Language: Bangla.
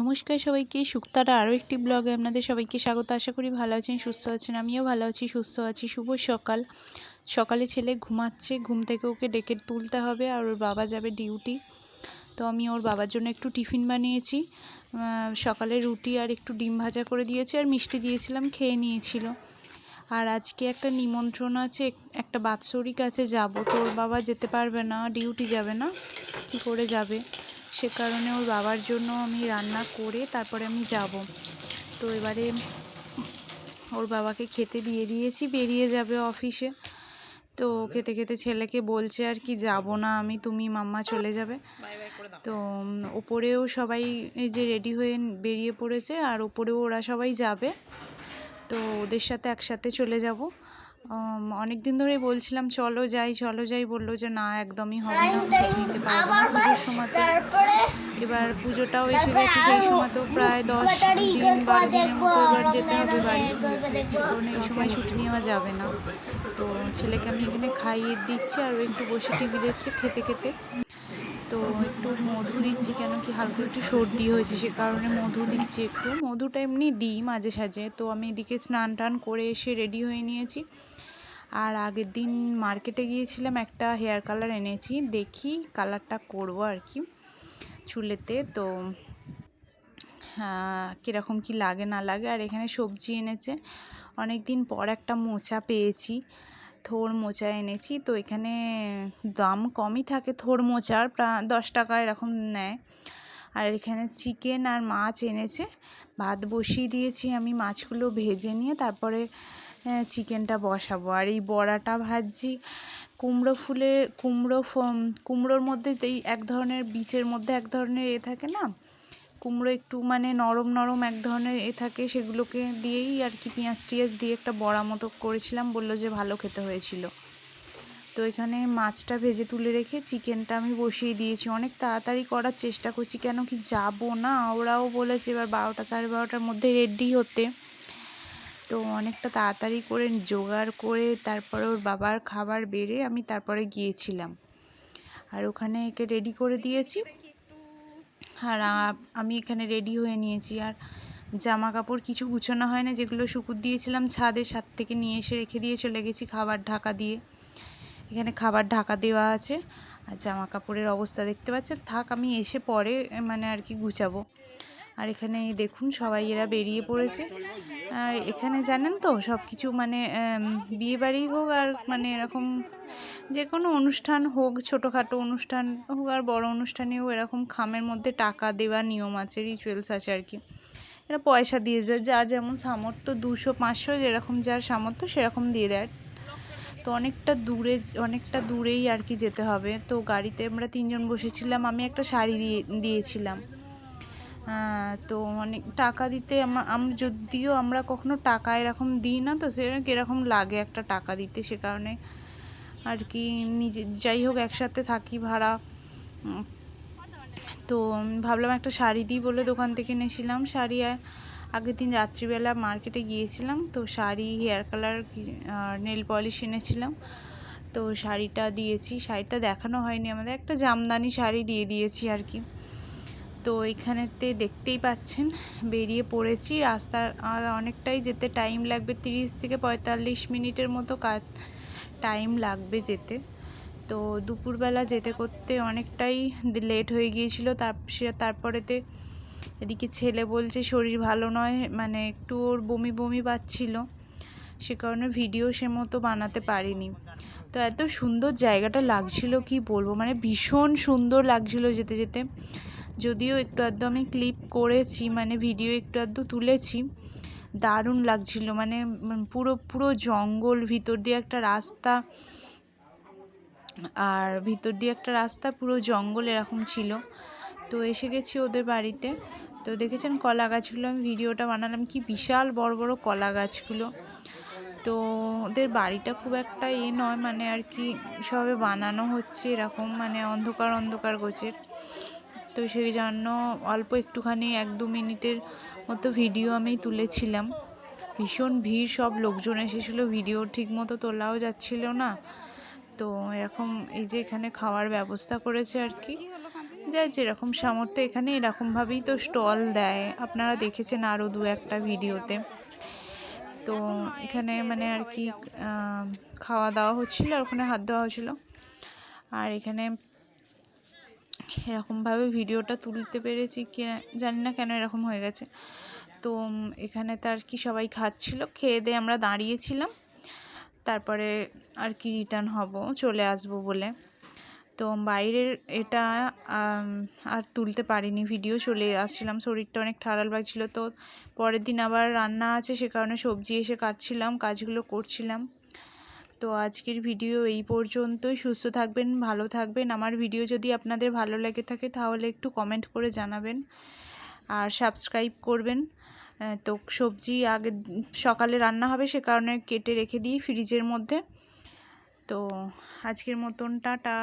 নমস্কার সবাইকে। শুক্তারা আরও একটি ব্লগে আপনাদের সবাইকে স্বাগত। আশা করি ভালো আছেন, সুস্থ আছেন। আমিও ভালো আছি, সুস্থ আছি। শুভ সকাল। সকালে ছেলে ঘুমাচ্ছে, ঘুম থেকে ওকে ডেকে তুলতে হবে আর ওর বাবা যাবে ডিউটি। তো আমি ওর বাবার জন্য একটু টিফিন বানিয়েছি। সকালে রুটি আর একটু ডিম ভাজা করে দিয়েছি আর মিষ্টি দিয়েছিলাম, খেয়ে নিয়েছিল। আর আজকে একটা নিমন্ত্রণ আছে, একটা বাৎসরিক আছে, যাব। তো ওর বাবা যেতে পারবে না, ডিউটি যাবে না, কি করে যাবে? সে কারণে ওর বাবার জন্য আমি রান্না করে তারপরে আমি যাব। তো এবারে ওর বাবাকে খেতে দিয়ে দিয়েছি বেরিয়ে যাবে অফিসে। তো খেতে খেতে ছেলেকে বলছে আর কি যাব না আমি তুমি মাম্মা চলে যাবে। তো ওপরেও সবাই এই যে রেডি হয়ে বেরিয়ে পড়েছে আর ওপরেও ওরা সবাই যাবে। তো ওদের সাথে একসাথে চলে যাব। অনেক দিন ধরেই বলছিলাম চলো যাই চলো যাই। বলল যে না একদমই হবে না ছুটি নিতে পারব না। পুজোর সময় তো এবার পুজোটাও এসে গেছে সেই সময় তো প্রায় দশ দিন বারো দিনের মতো এবার যেতে হবে বাড়ি কারণ এই সময় ছুটি নেওয়া যাবে না। তো ছেলেকে আমি এখানে খাইয়ে দিচ্ছি আর একটু বসে টিভি দেখছে খেতে খেতে। তো একটু মধু দিচ্ছি কেন কি হালকা একটু সর্দি হয়েছে সে কারণে মধু দিচ্ছি একটু। মধুটা এমনি দিই মাঝে সাঝে। তো আমি এদিকে স্নান টান করে এসে রেডি হয়ে নিয়েছি। আর আগের দিন মার্কেটে গিয়েছিলাম, একটা হেয়ার কালার এনেছি, দেখি কালারটা করব আর কি চুলেতে। তো কীরকম কি লাগে, না লাগে, আর এখানে সবজি এনেছে। অনেক দিন পর একটা মোচা পেয়েছি, থোর মোচা এনেছি। তো এখানে দাম কমই থাকে থোর মোচার, প্রায় দশ টাকা এরকম নেয়। আর এখানে চিকেন আর মাছ এনেছে। ভাত বসিয়ে দিয়েছি আমি মাছগুলো ভেজে নিয়ে, তারপরে চিকেনটা বসাবো। আর এই বড়াটা ভাজছি, কুমড়ো ফুলে, কুমড়ো কুমড়োর মধ্যে এই এক ধরনের বীজের মধ্যে এক ধরনের এ থাকে না, কুমড়ো একটু মানে নরম নরম এক ধরনের এ থাকে, সেগুলোকে দিয়েই আর কি পেঁয়াজ টিয়াজ দিয়ে একটা বড়া মতো করেছিলাম, বলল যে ভালো খেতে হয়েছিল। তো এখানে মাছটা ভেজে তুলে রেখে চিকেনটা আমি বসিয়ে দিয়েছি। অনেক তাড়াতাড়ি করার চেষ্টা করছি, কেন কি যাব না, ওরাও বলেছে এবার বারোটা সাড়ে বারোটার মধ্যে রেডি হতে। তো অনেকটা তাড়াতাড়ি করে জোগাড় করে তারপরে ওর বাবার খাবার বেড়ে আমি তারপরে গিয়েছিলাম। আর ওখানে একে রেডি করে দিয়েছি। আর আমি এখানে রেডি হয়ে নিয়েছি। আর জামা কাপড় কিছু গুছানো হয় না, যেগুলো শুকুর দিয়েছিলাম ছাদে, ছাদ থেকে নিয়ে এসে রেখে দিয়ে চলে গেছি খাবার ঢাকা দিয়ে। এখানে খাবার ঢাকা দেওয়া আছে। আর জামা কাপড়ের অবস্থা দেখতে পাচ্ছেন? থাক, আমি এসে পরে মানে আর কি গুছাবো। আর এখানে দেখুন, সবাই এরা বেরিয়ে পড়েছে। আর এখানে জানেন তো সব কিছু মানে বিয়ে বাড়ি হোক আর মানে এরকম যে কোনো অনুষ্ঠান হোক, ছোটোখাটো অনুষ্ঠান হোক আর বড় অনুষ্ঠানেও এরকম খামের মধ্যে টাকা দেওয়ার নিয়ম আছে রিচুয়ালস আছে আর কি। এরা পয়সা দিয়ে যায়, যার যেমন সামর্থ্য, দুশো, পাঁচশো যেরকম যার সামর্থ্য সেরকম দিয়ে দেয়। তো অনেকটা দূরে, অনেকটা দূরেই আর কি যেতে হবে। তো গাড়িতে আমরা তিনজন বসেছিলাম, আমি একটা শাড়ি দিয়ে, দিয়েছিলাম। তো অনেক টাকা দিতে আমরা যদিও আমরা কখনো টাকা এরকম দিই না, তো সে কীরকম লাগে একটা টাকা দিতে সে কারণে আর কি নিজে যাই হোক একসাথে থাকি ভাড়া। তো ভাবলাম একটা শাড়ি দিই বলে দোকান থেকে এনেছিলাম শাড়ি। আগের দিন রাত্রিবেলা মার্কেটে গিয়েছিলাম, তো sari hair colour nail polish এনেছিলাম। তো শাড়িটা দিয়েছি, শাড়িটা দেখানো হয়নি আমাদের, একটা জামদানি শাড়ি দিয়ে দিয়েছি আর কি। তো এখানেতে দেখতেই পাচ্ছেন, বেরিয়ে পড়েছি। রাস্তার অনেকটাই যেতে টাইম লাগবে, তিরিশ থেকে পঁয়তাল্লিশ মিনিটের মতো কাজ টাইম লাগবে যেতে। তো দুপুরবেলা যেতে করতে অনেকটাই লেট হয়ে গিয়েছিল। তার, সে, তারপরেতে এদিকে ছেলে বলছে, শরীর ভালো নয়। মানে একটু ওর বমি বমি পাচ্ছিল। সে কারণে ভিডিও সে মতো বানাতে পারিনি। তো এত সুন্দর জায়গাটা লাগছিল, কি বলব? মানে ভীষণ সুন্দর লাগছিল যেতে যেতে। যদিও একটু আধটু আমি ক্লিপ করেছি মানে ভিডিও একটু আধটু তুলেছি, দারুণ লাগছিল। মানে পুরো পুরো জঙ্গল, ভিতর দিয়ে একটা রাস্তা, আর ভিতর দিয়ে একটা রাস্তা, পুরো জঙ্গল এরকম ছিল। তো এসে গেছি ওদের বাড়িতে। তো দেখেছেন কলা গাছগুলো, আমি ভিডিওটা বানালাম, কি বিশাল বড় বড় কলা গাছগুলো। তো ওদের বাড়িটা খুব একটা এ নয় মানে আর কি সবে বানানো হচ্ছে এরকম মানে অন্ধকার অন্ধকার গোছের। তো সেই জন্য অল্প একটুখানি এক দু মিনিটের মতো ভিডিও আমি তুলেছিলাম। ভীষণ ভিড়, সব লোকজন এসেছিল ভিডিও ঠিক মতো তোলাও যাচ্ছিল না। তো এরকম এই যে এখানে খাওয়ার ব্যবস্থা করেছে আর কি। যার যেরকম সামর্থ্য এখানে, এরকমভাবেই তো স্টল দেয়। আপনারা দেখেছেন আরও দু একটা ভিডিওতে। তো এখানে মানে আর কি খাওয়া দাওয়া হচ্ছিল, আর ওখানে হাত দেওয়া হচ্ছিল। আর এখানে এরকমভাবে ভিডিওটা তুলতে পেরেছি কি জানি না কেন এরকম হয়ে গেছে। তো এখানে তো আর কি সবাই খাচ্ছিল, খেয়ে দিয়ে আমরা দাঁড়িয়েছিলাম। তারপরে আর কি রিটার্ন হব, চলে আসব বলে। তো, বাইরের এটা আর তুলতে পারিনি ভিডিও চলে আসছিলাম। শরীরটা অনেক ঠাড়াল লাগছিল তো, পরের দিন আবার রান্না আছে, সে কারণে সবজি এসে কাটছিলাম, কাজগুলো করছিলাম। তো আজকের ভিডিও এই পর্যন্তই। সুস্থ থাকবেন, ভালো থাকবেন। আমার ভিডিও যদি আপনাদের ভালো লেগে থাকে, তাহলে একটু কমেন্ট করে জানাবেন আর সাবস্ক্রাইব করবেন। তো সবজি আগে সকালে রান্না হবে, সে কারণে কেটে রেখে দিই ফ্রিজের মধ্যে। তো আজকের মতন, টাটা।